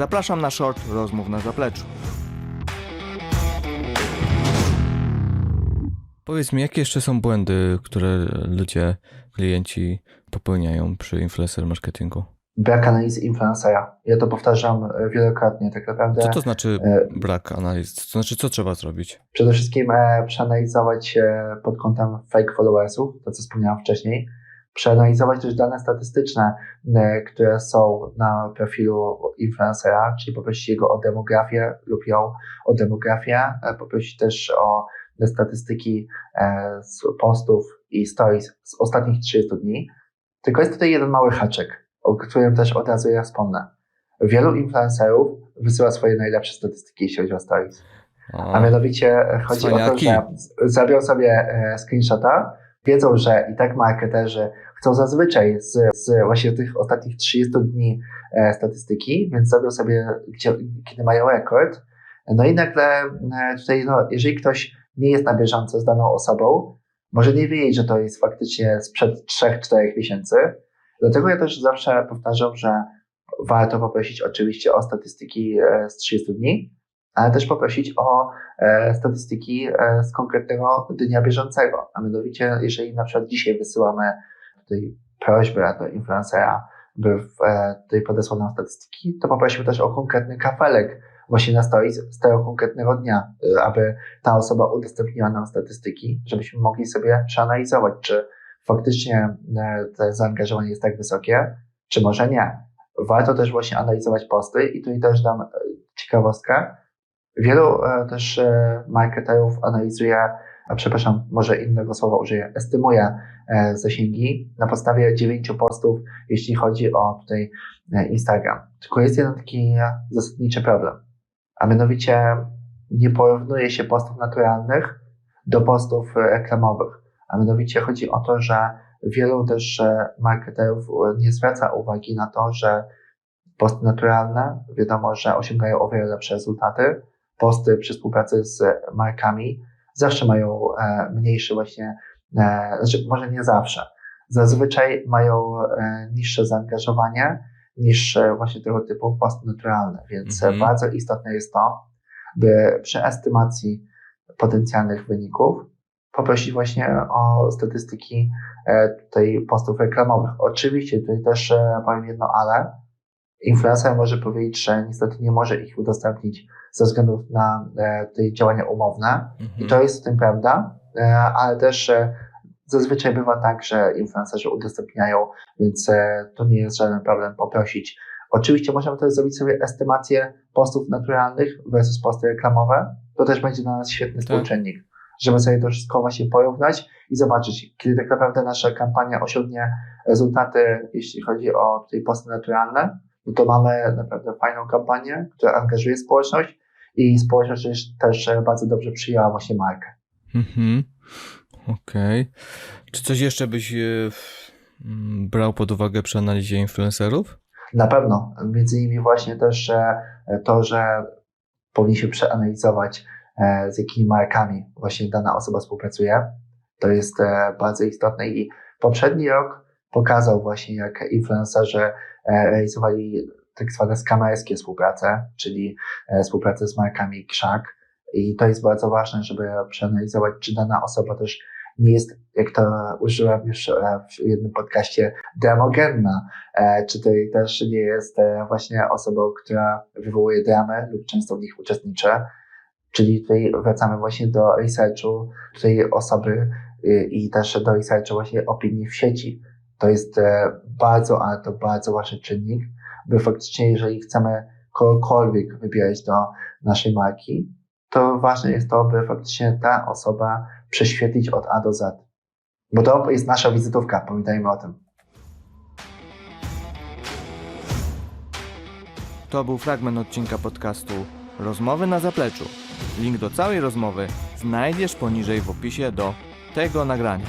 Zapraszam na short rozmów na zapleczu. Powiedz mi, jakie jeszcze są błędy, które ludzie, klienci popełniają przy influencer marketingu? Brak analizy influencera. Ja to powtarzam e, wielokrotnie. Tak naprawdę Co to znaczy e, brak analiz? To znaczy, co trzeba zrobić? przede wszystkim e, przeanalizować e, pod kątem fake followersów, to co wspomniałem wcześniej. Przeanalizować też dane statystyczne, e, które są na profilu influencera, czyli poprosić jego o demografię lub ją o demografię, e, poprosić też o statystyki e, z postów i stories z ostatnich 30 dni. Tylko jest tutaj jeden mały haczyk, o którym też od razu ja wspomnę. Wielu influencerów wysyła swoje najlepsze statystyki, jeśli chodzi o stories. A mianowicie chodzi o to, że z- zrobią sobie screenshota, wiedzą, że i tak marketerzy chcą zazwyczaj z, z właśnie tych ostatnich 30 dni e, statystyki, więc zrobią sobie, gdzie, kiedy mają rekord. No i nagle e, tutaj, no, jeżeli ktoś nie jest na bieżąco z daną osobą, może nie wiedzieć, że to jest faktycznie sprzed 3-4 miesięcy. Dlatego ja też zawsze powtarzam, że warto poprosić oczywiście o statystyki e, z 30 dni, ale też poprosić o e, statystyki e, z konkretnego dnia bieżącego. A mianowicie, jeżeli na przykład dzisiaj wysyłamy tutaj prośbę do influencera, by w, e, tutaj podesłał nam statystyki, to poprosimy też o konkretny kafelek właśnie na stories z tego konkretnego dnia, aby ta osoba udostępniła nam statystyki, żebyśmy mogli sobie przeanalizować, czy faktycznie to zaangażowanie jest tak wysokie, czy może nie. Warto też właśnie analizować posty i tutaj też dam ciekawostkę. Wielu e, też e, marketerów analizuje, a przepraszam, może innego słowa użyję, estymuje e, zasięgi na podstawie dziewięciu postów, jeśli chodzi o tutaj Instagram. Tylko jest jeden taki zasadniczy problem, a mianowicie nie porównuje się postów naturalnych do postów reklamowych. A mianowicie chodzi o to, że wielu też marketerów nie zwraca uwagi na to, że posty naturalne wiadomo, że osiągają o wiele lepsze rezultaty. Posty przy współpracy z markami zawsze mają e, mniejszy właśnie, e, znaczy może nie zawsze, zazwyczaj mają e, niższe zaangażowanie niż właśnie tego typu posty naturalne, więc Mhm. bardzo istotne jest to, by przy estymacji potencjalnych wyników poprosić właśnie o statystyki tutaj postów reklamowych. Oczywiście tutaj też powiem jedno ale. Influencer może powiedzieć, że niestety nie może ich udostępnić ze względu na e, tutaj działania umowne i Mhm. to jest w tym prawda, e, ale też e, zazwyczaj bywa tak, że influencerzy udostępniają, więc to nie jest żaden problem poprosić. Oczywiście możemy też zrobić sobie estymację postów naturalnych versus posty reklamowe. To też będzie dla nas świetny Tak. współczynnik, żeby sobie to wszystko właśnie porównać i zobaczyć, kiedy tak naprawdę nasza kampania osiągnie rezultaty, jeśli chodzi o tutaj posty naturalne, no to mamy naprawdę fajną kampanię, która angażuje społeczność i społeczność też, też bardzo dobrze przyjęła właśnie markę. Mhm. Okej. Czy coś jeszcze byś e, w- m, brał pod uwagę przy analizie influencerów? Na pewno, między innymi właśnie też e, to, że powinniśmy przeanalizować, e, z jakimi markami właśnie dana osoba współpracuje. To jest bardzo istotne i poprzedni rok pokazał właśnie, jak influencerzy realizowali tak zwane skamerskie współprace, czyli e, współpracę z markami krzak. I to jest bardzo ważne, żeby przeanalizować, czy dana osoba też nie jest, jak to użyłem już e, w jednym podcaście, demogenna, e, czy to też nie jest właśnie osobą, która wywołuje dramę lub często w nich uczestniczy. Czyli tutaj wracamy właśnie do researchu tej osoby i też do researchu właśnie opinii w sieci. To jest bardzo, ale to bardzo ważny czynnik, by faktycznie, jeżeli chcemy kogokolwiek wybierać do naszej marki, to ważne jest to, by faktycznie ta osoba prześwietlić od A do Z. Bo to jest nasza wizytówka, pamiętajmy o tym. To był fragment odcinka podcastu Rozmowy na zapleczu. Link do całej rozmowy znajdziesz poniżej w opisie do tego nagrania.